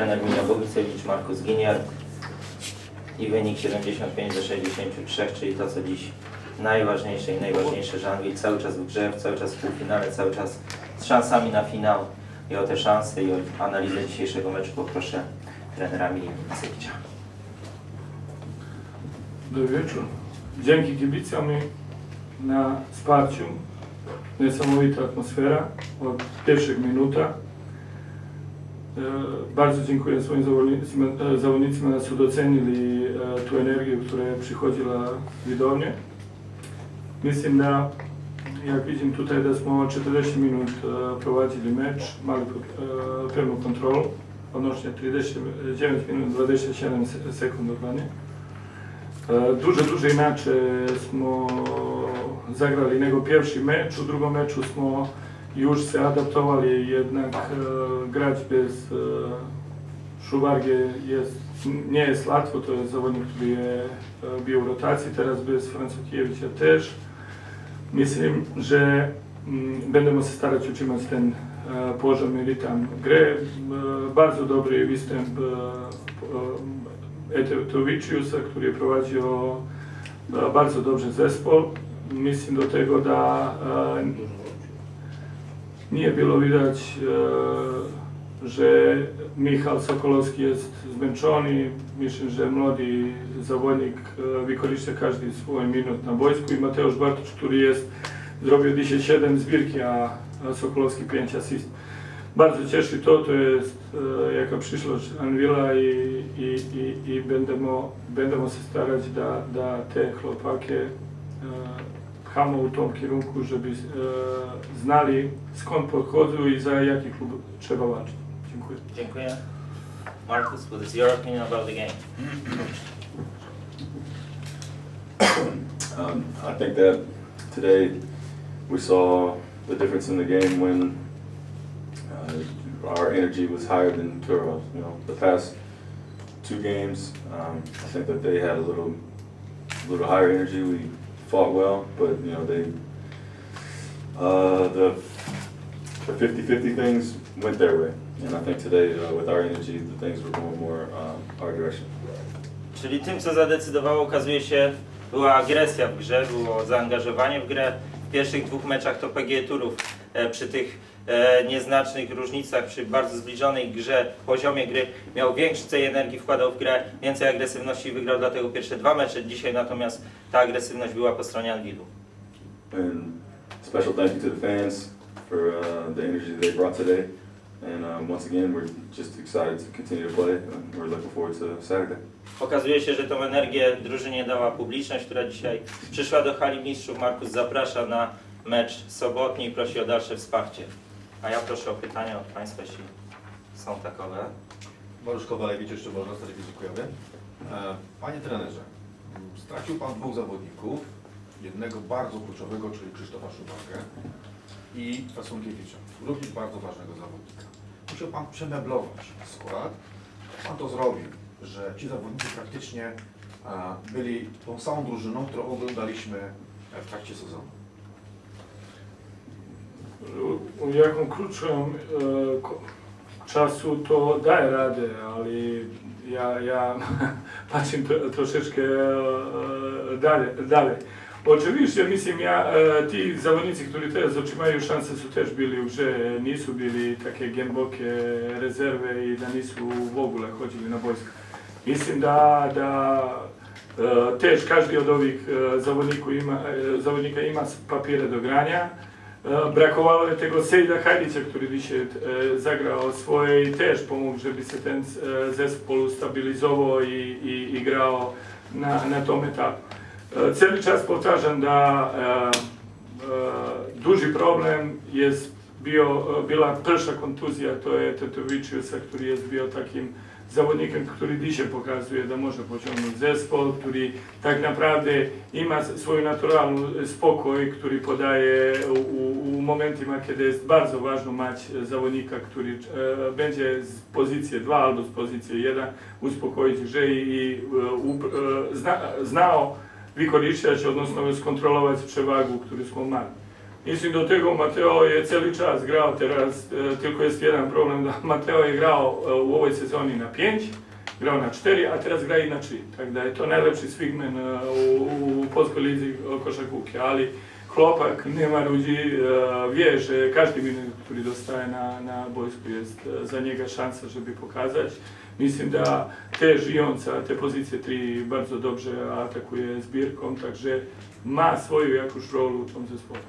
trener Michał Bogucewicz, Markus Giniar i wynik 75 do 63, czyli to co dziś najważniejsze i najważniejsze, że Anwil cały czas w grze, cały czas w półfinale, cały czas z szansami na finał i o te szanse i o analizę dzisiejszego meczu poproszę trenera Michała Bogucewicza. Dobry wieczór. Dzięki kibicom na wsparciu. Niesamowita atmosfera od pierwszych minutach. E, bardzo dziękuję swoim zawodnikom, e, nas docenili e, tę energię, która przychodziła widownie. Mislim da, ja vidim tutaj, da 40 minut prowadzili mecz, mali pewną kontrolę, odnośnie 39 minut 27 sekund obrania. Duże, duże inače smo zagrali nego pierwszy mecz, u meczu smo już se adaptovali jednak e, grać bez e, jest, nie jest łatwo, to jest zawodnik, który e, bio u rotaciji, teraz bez Francukiewicza też. Mislim, że mm, będziemy się starać utrzymać ten e, poziom i rytm gry. E, bardzo dobry występ e, Etowicziusa, który prowadził e, bardzo dobrze zespół. Mislim do tego, da e, nie było widać, e, że Michał Sokolowski jest zmęczony. Myślę, że młody zawodnik e, wykorzysta każdy swój minut na boisku i Mateusz Bartosz, który jest, zrobił dzisiaj 7 zbirki, a Sokolowski 5 asyst. Bardzo cieszy to, to jest e, jaka przyszłość Anwila i, i, i, i będziemy, się starać, da, da te chłopaki pchamy u tom kierunku, żeby e, znali skąd pochodzą i za jaki klub trzeba walczyć. Dziękuję. Dziękuję. Markus, what is your opinion about the game? Um, I think that today we saw the difference in the game when uh, our energy was higher than Turov's. You know, the past two games, um, I think that they had a little, little higher energy. We fought well, but you know they, uh, the, the 50-50 things went their way, and I think today uh, with our energy, the things were going more um, our direction. Czyli tym, co zadecydowało, okazuje się, była agresja w grze, było zaangażowanie w grę. W pierwszych dwóch meczach to PG Turów e, przy tych e, nieznacznych różnicach, przy bardzo zbliżonej grze, poziomie gry miał więcej energii, wkładał w grę, więcej agresywności i wygrał dlatego pierwsze dwa mecze. Dzisiaj natomiast ta agresywność była po stronie Anwilu. And special thank you to the fans for uh, the energy they brought today. And um, once again, we're just excited to continue to play. And we're looking forward to Saturday. Okazuje się, że tą energię drużynie dała publiczność, która dzisiaj przyszła do hali mistrzów. Markus zaprasza na mecz sobotni i prosi o dalsze wsparcie. A ja proszę o pytania od Państwa, jeśli są takowe. Mariusz Kowalewicz, jeszcze można z Kujawy. E, Panie trenerze, stracił Pan dwóch zawodników, jednego bardzo kluczowego, czyli Krzysztofa Szubarkę i Fasunkiewicza, również bardzo ważnego zawodnika. Musiał Pan przemeblować skład. Pan to zrobił, że ci zawodnicy praktycznie e, byli tą samą drużyną, którą oglądaliśmy w trakcie sezonu. U- U jaką krótszą e, czasu to daje radę, ale ja, ja patrzę tro- troszeczkę e, dalej. dalej. Oczywiście, mislim, ja, e, ti zawodnicy, którzy teraz otrzymają szansę, są też byli w grze, nie są byli takie głębokie i da nisu w ogóle chodzili na boisko. Mislim da, da też każdy od ovih zawodników ima, zawodnika ima papire do grania. E, Brakowało tego Sejda Hajdića, który dzisiaj e, zagrał swoje i też pomógł, żeby się ten e, zespół stabilizował i, i, i na, na tom etapu. E, Cały czas powtarzam, da duży problem jest bio, bila pierwsza kontuzja, to je Tetovičiusa, który jest bio takim zawodnikiem, który dzisiaj pokazuje, da može pociągnąć zespół, który tak naprawdę ima swoją naturalną spokój, który podaje u, u, momentima kiedy jest bardzo ważno mać zawodnika, który e, będzie z pozycji 2 albo z pozycji 1 uspokoić grze i e, u, e, zna, znao wykorzystać, odnosno skontrolować przewagę, którą mali. Mislim do tego Mateo je cijeli čas grao teraz, e, tylko jest jedan problem da Mateo je grao e, u ovoj sezoni na 5, grao na 4, a teraz gra i na 3. Tako da je to najlepši swingman e, u, u polskoj lizi košarkuke, ali chłopak nema ludzi, e, wie, że każdy minut, który dostaje na, na jest za niego szansa, żeby pokazać. Mislim da te żyjąca, te pozycje 3 bardzo dobrze atakuje zbirką, także ma swoją jakąś rolę w tym zespole.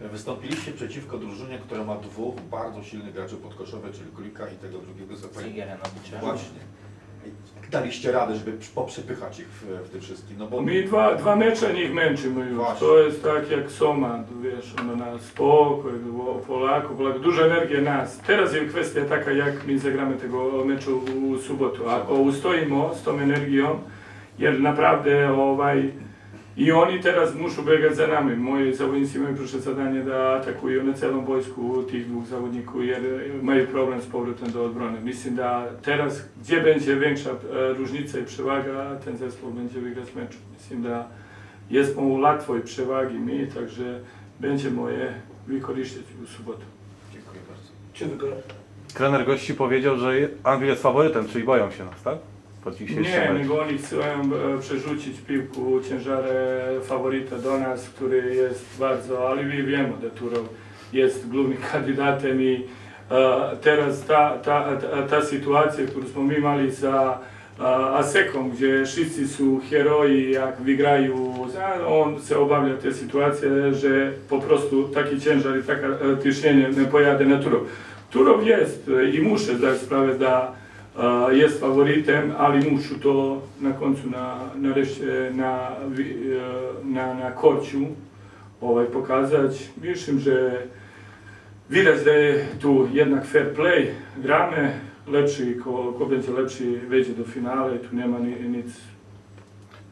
Wystąpiliście przeciwko drużynie, która ma dwóch bardzo silnych graczy podkoszowych, czyli Kulika i tego drugiego zapewnienia. Zigeranowicza. Właśnie. Jak daliście radę, żeby poprzepychać ich w, w tym wszystkim? No bo Mi dwa, dwa mecze njih męczymy już. Właśnie. To jest tak jak soma, wiesz, ono na spokoj, o, polako, polako, dużo energije nas. Teraz je kwestia taka jak mi zagramy tego meczu u subotu. Ako ustojimo s tom energijom, jer naprawdę ovaj, i oni teraz muszą biegać za nami. Moji zawodnicy mają proszę zadanie da atakuju na celom wojsku tih dwóch zawodników, jer mają problem z powrotem do odbrony. Mislim da teraz, gdzie będzie większa e, różnica i przewaga, ten zespół będzie wygrać mecz. Mislim da jesmo u łatwoj przewagi mi, także będziemy je wykorzystać w sobotę. Dziękuję bardzo. Trener gości powiedział, że Anglia jest faworytem, czyli boją się nas, tak? Po dzisiejszym Nie, meczu. nego oni chcą e, przerzucić piłku ciężarę faworyta do nas, który jest bardzo, ale my wiemy, da Turow jest głównym kandydatem i e, teraz ta, ta, ta, ta sytuacja, którą smo mi imali sa e, Asekom, gdzie wszyscy są heroji, jak wygrają, on se obawia te sytuacje, że po prostu taki ciężar i taka e, ciśnienie nie pojadę na Turow. Turow jest i muszę zdać sprawę, da jest faworytem, ali muszę to na końcu na, nareszcie na, e, na, na korciu ovaj, pokazać. Mislim, że widać da je tu jednak fair play, gramy, lepszy, ko, ko będzie lepszy wejdzie do finału i tu nie ma ni, nic.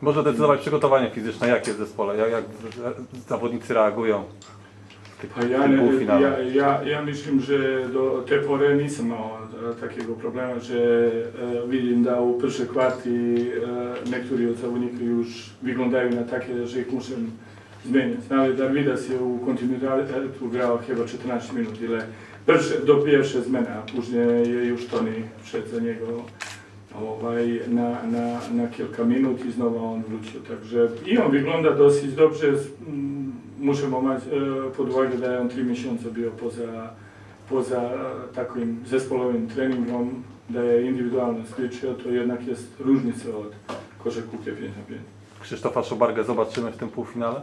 Może decydować przygotowanie fizyczne, jakie w zespole, jak, jak zawodnicy reagują tych, ja, tym ne, półfinale. ja, ja, ja mislim, że do te pory nisam imao e, takiego problema, że e, vidim da u prvšoj kvarti e, niektórzy od zawodnika już wyglądają na takie, że ich muszę zmieniać. Nawet Darvidas je u kontinuitetu grał chyba 14 minut, ile pierwsze, do pierwsze zmiany, a później je już Tony wszedł za niego ovaj, na, na, na kilka minut i znowu on wrócił. Także i on wygląda dosyć dobrze. Mać e, pod uwagę, da je on tri miesiące bio poza, poza e, takim zespołowym treningom, da je indywidualno skoczył, to jednak jest różnica od koszykówki 5 na 5. Krzysztofa Szobargę zobaczymy w tym półfinale?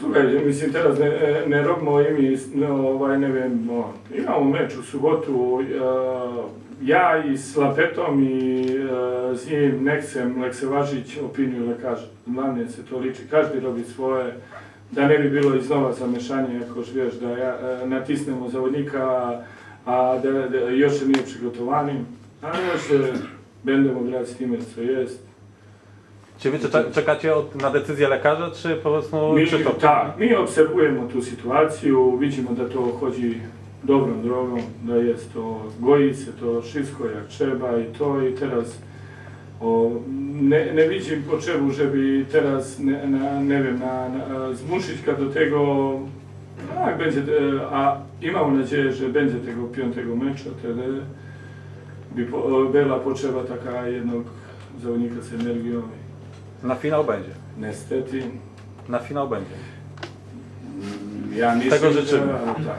Słuchaj, mislim teraz ne, ne robimo imi, no, ovaj, ne wiem, no, imamo meč u subotu, e, ja i s Lapetom i e, z njim ne chcem leksevažić opiniju lekarza. Dla mnie se to liči, každi robi svoje, da ne bi bilo iznova zamešanje, ako vieš, da ja, e, natisnemo zavodnika, a da, da još se nije przygotovani. A još e, będziemy grać z time co jest. Czy wy czeka- czekacie od, na decyzję lekarza, czy po prostu Mi, Krzysztof? tak, mi obserwujemo tu situaciju, vidimo da to chodzi dobrom drogom, da jest to, goji se to wszystko jak trzeba i to i teraz o, ne, ne widzim potrzebu, żeby teraz, ne, na, ne wiem, na, na, zmuszyć go do tego, tak będzie, e, a imam nadzieję, że będzie tego piątego meczu, wtedy by po, była potrzeba taka jednog zawodnika z energią. Na finał będzie. Niestety, Na finał będzie. Ja myślę, Tego życzymy. Że, tak.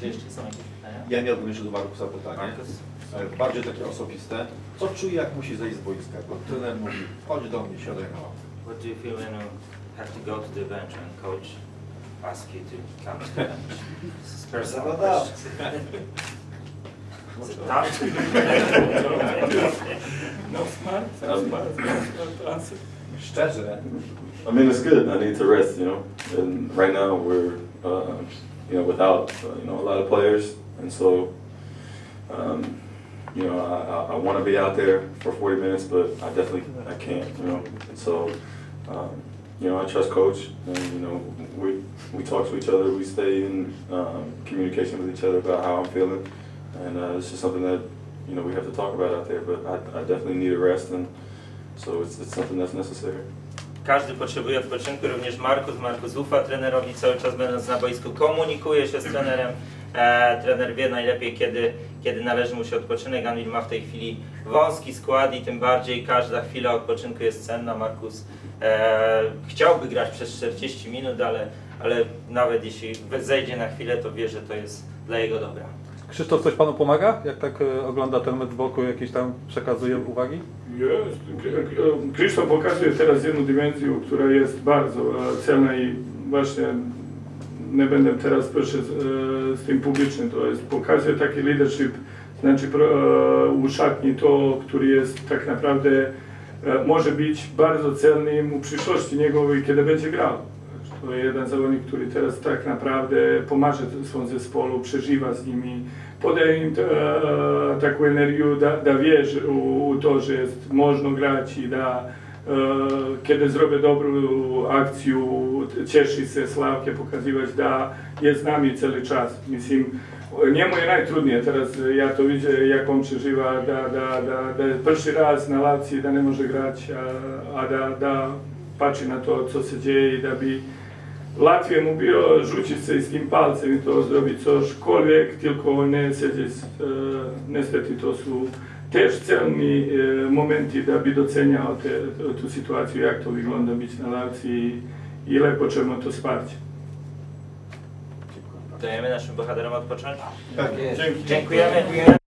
Czy jeszcze są jakieś pytania? Ja miałbym jeszcze do Markusa pytanie. Markus? Bardziej takie osobiste. Co czuje, jak musi zejść z boiska? Bo trener mówi, chodź do mnie, siadaj na ławę. What do you feel when you have to go to the bench and coach ask you to come to the bench? This is personal question. Is it tough? No smart, no smart, no smart answer. Szczerze, I mean, it's good. I need to rest, you know. And right now we're, uh, you know, without uh, you know a lot of players, and so, um, you know, I, I, I want to be out there for 40 minutes, but I definitely I can't, you know. So, um, you know, I trust coach, and you know, we we talk to each other. We stay in um, communication with each other about how I'm feeling, and uh, it's just something that you know we have to talk about out there. But I, I definitely need a rest, and so it's, it's something that's necessary. każdy potrzebuje odpoczynku, również Markus. Markus ufa trenerowi cały czas będąc na boisku, komunikuje się z trenerem. E, trener wie najlepiej, kiedy, kiedy należy mu się odpoczynek. Anwil ma w tej chwili wąski skład i tym bardziej każda chwila odpoczynku jest cenna. Markus e, chciałby grać przez 40 minut, ale, ale nawet jeśli zejdzie na chwilę, to wie, że to jest dla jego dobra. Krzysztof, coś Panu pomaga? Jak tak e, ogląda ten mecz z boku, jakieś tam przekazuje uwagi? Jest. Krzysztof pokazuje teraz jedną dimensję, która jest bardzo e, cenna i właśnie nie będę teraz proszę z, e, z tym publicznym, to jest pokazuje taki leadership, znaczy e, u szatni to, który jest tak naprawdę e, może być bardzo cennym u przyszłości niego, kiedy będzie grał. To jeden zawodnik, który teraz tak naprawdę pomaga swojemu zespolu, przeżywa z nimi, podaje im taką energię, da, da wierzy u, to, że jest można grać i da kiedy zrobię dobrą akcję, cieszy się, sławkę pokazywać, da jest z nami cały czas. Myślę, Njemu je najtrudnije teraz, ja to widzę jak on przeżywa, da, da, da, da je prvi raz na lawci, da ne može grać, a, a da, da pači na to co se dzieje i da bi Latvije mu bilo rzucić se i s tim palcem i to zrobić cośkolwiek, tylko ne siedzieć, e, niestety to su też celni e, momenti da bi doceniał te, tu jak to wygląda być na lawci i, i lepo ćemo to wsparcie. Dajemy naszym bohaterom odpocząć? Tak, Dzięki. Dziękujemy.